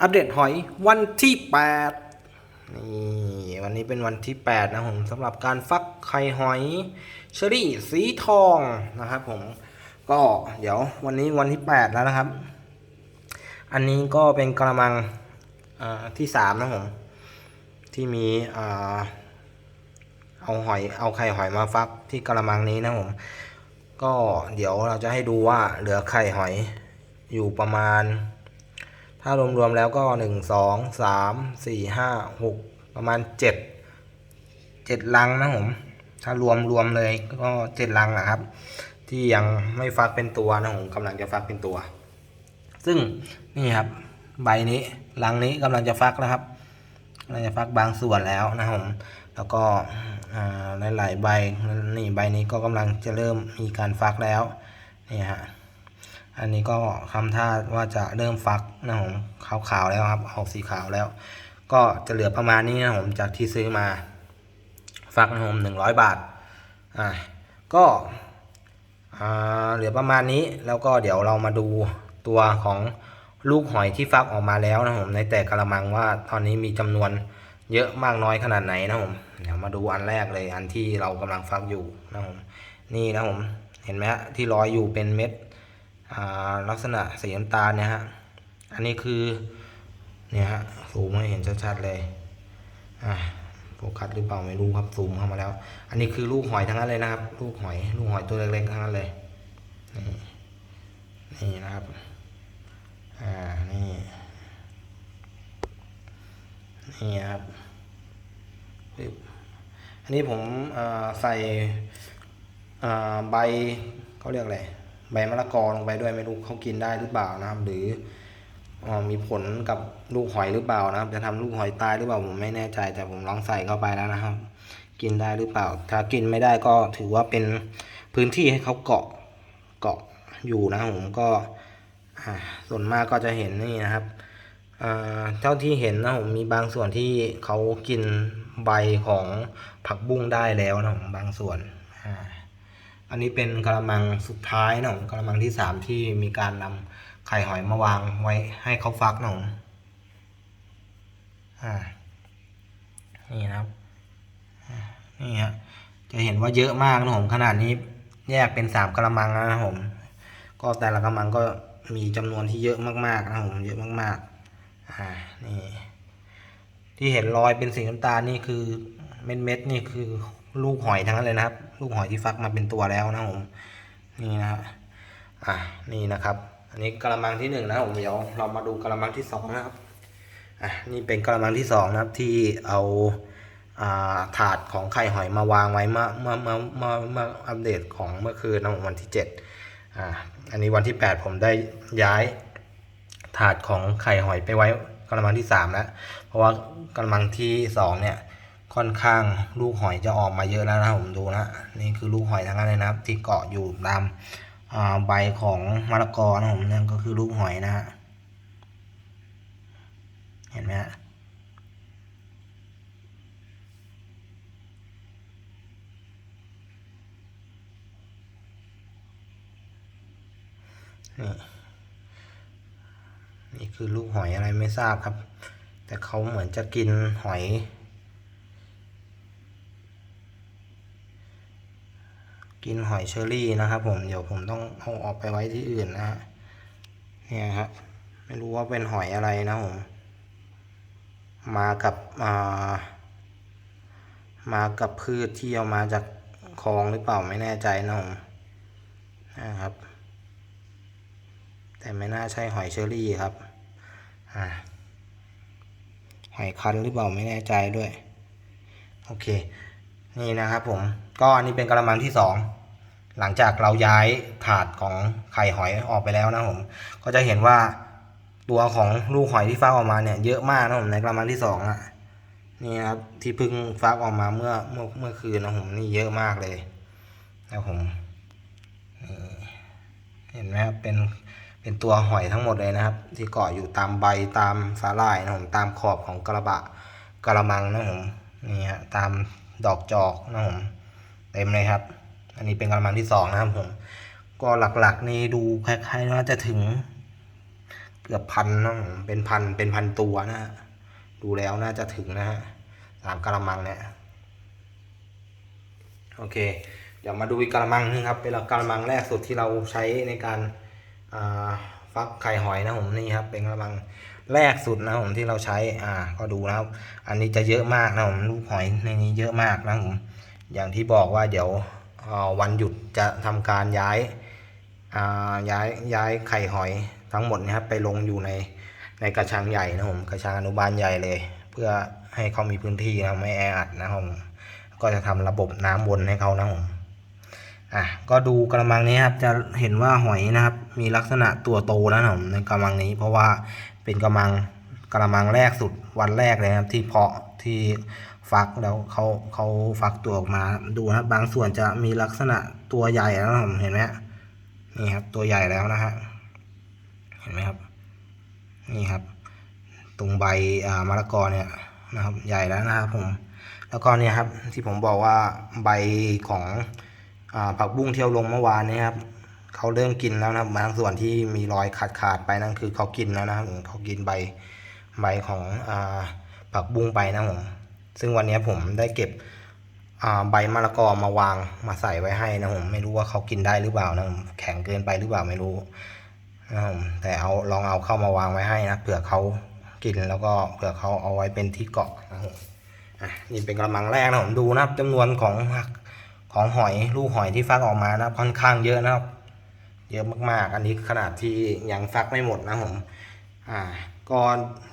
อัปเดตหอยวันที่8นี่วันนี้เป็นวันที่ 8 นะผมสำหรับการฟักไข่หอยเชอรี่สีทองนะครับผมก็เดี๋ยววันนี้วันที่ 8 แล้วนะครับ อันนี้ก็เป็นกระมังที่ 3 นะผมที่มีเอาหอยเอาไข่หอยมาฟักที่กระมังนี้นะผมก็เดี๋ยวเราจะให้ดูว่าเหลือไข่หอยอยู่ประมาณ ถ้ารวมๆแล้วก็หนึ่งสองสามสี่ห้าหกประมาณเจ็ดเจ็ดลังนะผม ถ้ารวมรวมเลยก็เจ็ดลังนะครับ ที่ยังไม่ฟักเป็นตัวนะผมกำลังจะฟักเป็นตัว ซึ่งนี่ครับใบนี้ลังนี้กำลังจะฟักนะครับกำลังจะฟักบางส่วนแล้วนะผมแล้วก็หลายๆใบนี่ใบนี้ก็กำลังจะเริ่มมีการฟักแล้วนี่ฮะ อันนี้ก็คำท่าว่าจะเริ่มฟักนะผมขาวๆแล้วครับออกสีขาวแล้ว ก็จะเหลือประมาณนี้นะผมจากที่ซื้อมา ฟักนะผมหนึ่งร้อยบาทอ่าก็อ่าเหลือประมาณนี้แล้วก็เดี๋ยวเรามาดูตัวของลูกหอยที่ฟักออกมาแล้วนะผมในแต่กระมังว่าตอนนี้มีจำนวนเยอะมากน้อยขนาดไหนนะผมเดี๋ยวมาดูอันแรกเลยอันที่เรากำลังฟักอยู่นะผมนี่นะผมเห็นไหมฮะที่ลอยอยู่เป็นเม็ด ลักษณะสีน้ำตาลเนี่ยฮะ อันนี้คือเนี่ยฮะซูมให้เห็นชัดๆเลยอ่าโฟกัสหรือเปล่าไม่รู้ครับซูมเข้ามาแล้ว อันนี้คือลูกหอยทั้งนั้นเลยนะครับ ลูกหอยลูกหอยตัวเล็กๆทั้งนั้นเลยนี่นี่นะครับอ่านี่นี่ครับอันนี้ผมใส่ใบเขาเรียกอะไร ใบมะละกอลงไปด้วยไม่รู้เขากินได้หรือเปล่านะครับ หรืออมีผลกับลูกหอยหรือเปล่านะครับ จะทำลูกหอยตายหรือเปล่าผมไม่แน่ใจ แต่ผมลองใส่เข้าไปแล้วนะครับ กินได้หรือเปล่า ถ้ากินไม่ได้ก็ถือว่าเป็นพื้นที่ให้เขาเกาะเกาะอยู่นะผมก็ส่วนมากก็จะเห็นนี่นะครับเท่าที่เห็นนะผมมีบางส่วนที่เขากินใบของผักบุ้งได้แล้วนะผมบางส่วนอ่า อันนี้เป็นกระมังสุดท้ายนะผมกระมังที่สามที่มีการนำไข่หอยมาวางไว้ให้เขาฟักนะผมอ่านี่นะครับนี่ฮะจะเห็นว่าเยอะมากนะผมขนาดนี้แยกเป็นสามกระมังนะครับผมก็แต่ละกระมังก็มีจำนวนที่เยอะมากๆนะผมเยอะมากๆอ่านี่ที่เห็นรอยเป็นสีน้ำตาลนี่คือเม็ดเม็ดนี่คือ ลูกหอยทั้งนั้นเลยนะครับ ลูกหอยที่ฟักมาเป็นตัวแล้วนะผมนี่นะครับอะนี่นะครับ อันนี้กระมังที่หนึ่งนะผมเดี๋ยวเรามาดูกระมังที่สองนะครับอะนี่เป็นกระมังที่สองนะครับที่เอาถาดของไข่หอยมาวางไว้เมื่อเมื่อเมื่อเมื่อเมื่ออัปเดตของเมื่อคืนนะวันที่เจ็ดอ่าอันนี้วันที่แปดผมได้ย้ายถาดของไข่หอยไปไว้กระมังที่สามแล้วเพราะว่ากระมังที่สองเนี่ย ค่อนข้างลูกหอยจะออกมาเยอะแล้วนะผมดูนะนี่คือลูกหอยทั้งนั้นเลยนะครับ ที่เกาะอยู่ตามใบของมะละกอนะผมนั่นก็คือลูกหอยนะฮะเห็นไหมฮะนี่นี่คือลูกหอยอะไรไม่ทราบครับ แต่เขาเหมือนจะกินหอย กินหอยเชอรี่นะครับ ผมเดี๋ยวผมต้องเอาออกไปไว้ที่อื่นนะฮะเนี่ยครับไม่รู้ว่าเป็นหอยอะไรนะผมมากับอ่ามากับพืชที่เอามาจากคลองหรือเปล่าไม่แน่ใจนะผมนะครับ แต่ไม่น่าใช่หอยเชอรี่ครับอ่าหอยคันหรือเปล่าไม่แน่ใจด้วย โอเค นี่นะครับผมก็อันนี้เป็นกระมังที่สองหลังจากเราย้ายถาดของไข่หอยออกไปแล้วนะผมก็จะเห็นว่าตัวของลูกหอยที่ฟักออกมาเนี่ยเยอะมากนะผมในกระมังที่สองอะนี่ครับที่เพิ่งฟักออกมาเมื่อเมื่อเมื่อคืนนะผมนี่เยอะมากเลยนะผมเห็นไหมครับเป็นเป็นตัวหอยทั้งหมดเลยนะครับ ที่เกาะอยู่ตามใบตามสาหร่ายนะผมตามขอบของกระบะกระมังนะผมนี่ฮะตาม ดอกจอกนะผมเต็มเลยครับ อันนี้เป็นกระมังที่สองนะครับผมก็หลักๆนี่ดูคล้ายๆว่าจะถึง เกือบพันนะผมเป็นพันเป็นพันตัวนะฮะดูแล้วน่าจะถึงนะฮะสามกระมังเนี่ยโอเค เดี๋ยวมาดูอีกกระมังนึงครับ เป็นกระมังแรกสุดที่เราใช้ในการาฟักไข่หอยนะผมนี่ครับ เป็นกระมัง แรกสุดนะผมที่เราใช้อ่าก็ดูนะครับ อันนี้จะเยอะมากนะผมลูกหอยในนี้เยอะมากนะผมอย่างที่บอกว่าเดี๋ยววันหยุดจะทำการย้ายอ่าย้ายย้ายไข่หอยทั้งหมดนะครับไปลงอยู่ในในกระชังใหญ่นะผมกระชังอนุบาลใหญ่เลย เพื่อให้เขามีพื้นที่นะไม่แออัดนะผมก็จะทำระบบน้ำวนให้เขานะผมอะก็ดูกระมังนี้ครับจะเห็นว่าหอยนะครับ มีลักษณะตัวโตนะผมในกระมังนี้ เพราะว่า เป็นกระมังกระมังแรกสุดวันแรกเลยนะครับที่เพาะที่ฟักแล้วเขาเขาฟักตัวออกมาดูนะครับบางส่วนจะมีลักษณะตัวใหญ่แล้วผมเห็นไหมฮะนี่ครับตัวใหญ่แล้วนะฮะเห็นไหมครับ นี่ครับ ตรงใบามะละกอเนี่ยนะครับใหญ่แล้วนะครับผมแล้วก็เนี่ยครับที่ผมบอกว่าใบของอผักบุ้งเที่ยวลงเมื่อวานนี้ครับ เขาเริ่มกินแล้วนะครับบางส่วนที่มีรอยขาดขาดไปนั่นคือเขากินแล้วนะครับเขากินใบใบของอาผักบุ้งไปนะผมซึ่งวันนี้ผมได้เก็บใบมะละกอมาวางมาใส่ไว้ให้นะผมไม่รู้ว่าเขากินได้หรือเปล่านะผมแข็งเกินไปหรือเปล่าไม่รู้นะผมแต่เอาลองเอาเข้ามาวางไว้ให้นะเผื่อเขากินแล้วก็เผื่อเขาเอาไว้เป็นที่เกาะนะครับผมอะนี่เป็นกระมังแรกนะผมดูนะครับจำนวนของของหอยลูกหอยที่ฟักออกมานะค่อนข้างเยอะนะครับ เยอะมากๆ อันนี้ขนาดที่ยังฟักไม่หมดนะผม อ่าก็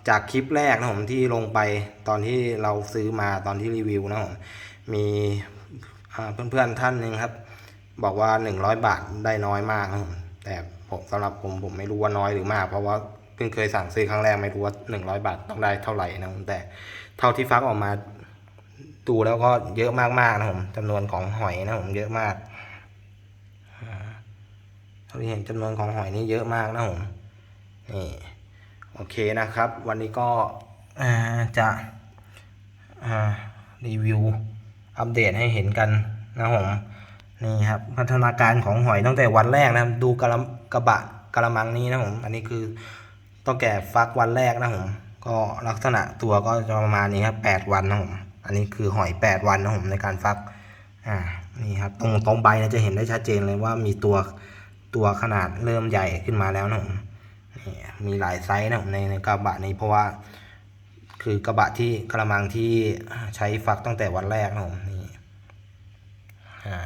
จากคลิปแรกนะผมที่ลงไปตอนที่เราซื้อมาตอนที่รีวิวนะผมมีอ่าเพื่อนๆท่านหนึ่งครับ บอกว่า 100 บาทได้น้อยมากครับผมแต่ผมสำหรับผมผมไม่รู้ว่าน้อยหรือมาก เพราะว่าเพิ่งเคยสั่งซื้อครั้งแรกไม่รู้ว่า 100 บาทต้องได้เท่าไหร่นะผมแต่เท่าที่ฟักออกมาดูแล้วก็เยอะมากๆนะผมจำนวนของหอยนะผมเยอะมาก เท่าดีเห็นจำนวนของหอยนี่เยอะมากนะผมนี่โอเคนะครับ วันนี้ก็จะรีวิวอัปเดตให้เห็นกันนะผมนี่ครับพัฒนาการของหอยตั้งแต่วันแรกนะดูกระกระบะกระมังนี้นะผมอันนี้คือต้องแก่ฟักวันแรกนะผมก็ลักษณะตัวก็จะประมาณนี้ครับแปดวันนะผมอันนี้คือหอยแปดวันนะผมในการฟักอ่านี่ครับตรงตรงใบนะจะเห็นได้ชัดเจนเลยว่ามีตัว ตัวขนาดเริ่มใหญ่ขึ้นมาแล้วนะผมนี่มีหลายไซส์นะผมในในกระบะนี้เพราะว่า คือกระบะที่กระมังที่ใช้ฟักตั้งแต่วันแรกนะผมนี่อ่า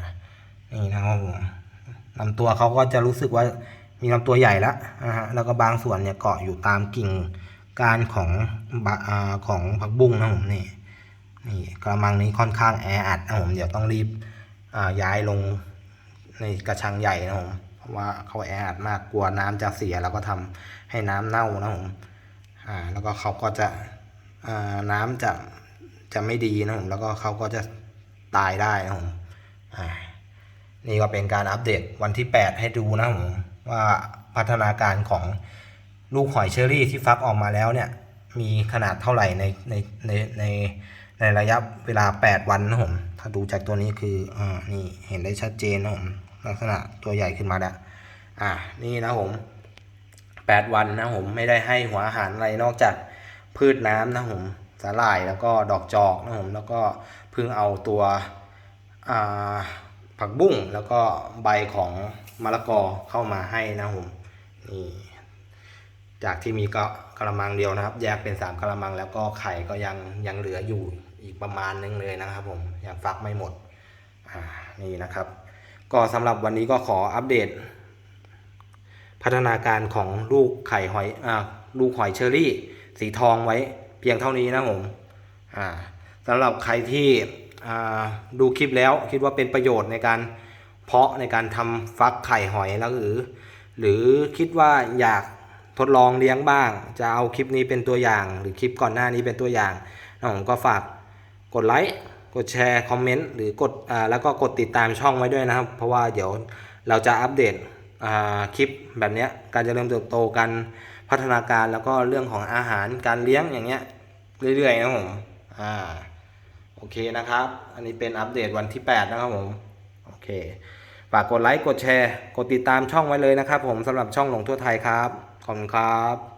นี่นะครับผมลำตัวเขาก็จะรู้สึกว่ามีลำตัวใหญ่แล้วนะฮะแล้วก็บางส่วนเนี่ยเกาะอยู่ตามกิ่งก้านของบะอ่าของผักบุ้งนะผมนี่นี่กระมังนี้ค่อนข้างแออัดนะผมเดี๋ยวต้องรีบอ่าย้ายลงในกระชังใหญ่นะผม ว่าเขาแออัดมากกลัวน้ำจะเสียแล้วก็ทำให้น้ำเน่านะผมอ่าแล้วก็เขาก็จะอ่าน้ำจะจะไม่ดีนะผมแล้วก็เขาก็จะตายได้นะผมอ่านี่ก็เป็นการอัปเดตวันที่ 8 ให้ดูนะผมว่าพัฒนาการของลูกหอยเชอรี่ที่ฟักออกมาแล้วเนี่ยมีขนาดเท่าไหร่ในในในในในระยะเวลา 8 วันนะผม ถ้าดูจากตัวนี้คืออ่านี่เห็นได้ชัดเจนนะผม ลักษณะตัวใหญ่ขึ้นมาแล้วอ่านี่นะผม8วันนะผมไม่ได้ให้หัวอาหารอะไรนอกจากพืชน้ำนะผมสาหร่ายแล้วก็ดอกจอกนะผมแล้วก็เพิ่งเอาตัวผักบุ้งแล้วก็ใบของมะละกอเข้ามาให้นะผมนี่จากที่มีก็กระมังเดียวนะครับ แยกเป็นสามกระมังแล้วก็ไข่ก็ยังยังเหลืออยู่อีกประมาณนึงเลยนะครับผมยังฟักไม่หมดอ่านี่นะครับ ก็สำหรับวันนี้ก็ขออัปเดต พัฒนาการของลูกไข่หอยอ่าลูกหอยเชอรี่ สีทองไว้เพียงเท่านี้นะผมอ่าสำหรับใครที่อ่าดูคลิปแล้วคิดว่าเป็นประโยชน์ในการเพาะในการทำฟักไข่หอยแล้วหรือ หรือคิดว่าอยากทดลองเลี้ยงบ้าง จะเอาคลิปนี้เป็นตัวอย่าง หรือคลิปก่อนหน้านี้เป็นตัวอย่างนะผมก็ฝากกดไลค์ กดแชร์คอมเมนต์หรือกดอ่าแล้วก็กดติดตามช่องไว้ด้วยนะครับ เพราะว่าเดี๋ยวเราจะอัปเดตอ่าคลิปแบบเนี้ยการเจริญเติบโตการพัฒนาการแล้วก็เรื่องของอาหารการเลี้ยงอย่างเงี้ยเรื่อยๆนะผมอ่าโอเคนะครับ อันนี้เป็นอัปเดตวันที่ 8 นะครับผมโอเคฝากกดไลค์กดแชร์ กดติดตามช่องไว้เลยนะครับผมสำหรับช่องหลงทั่วไทยครับ ขอบคุณครับ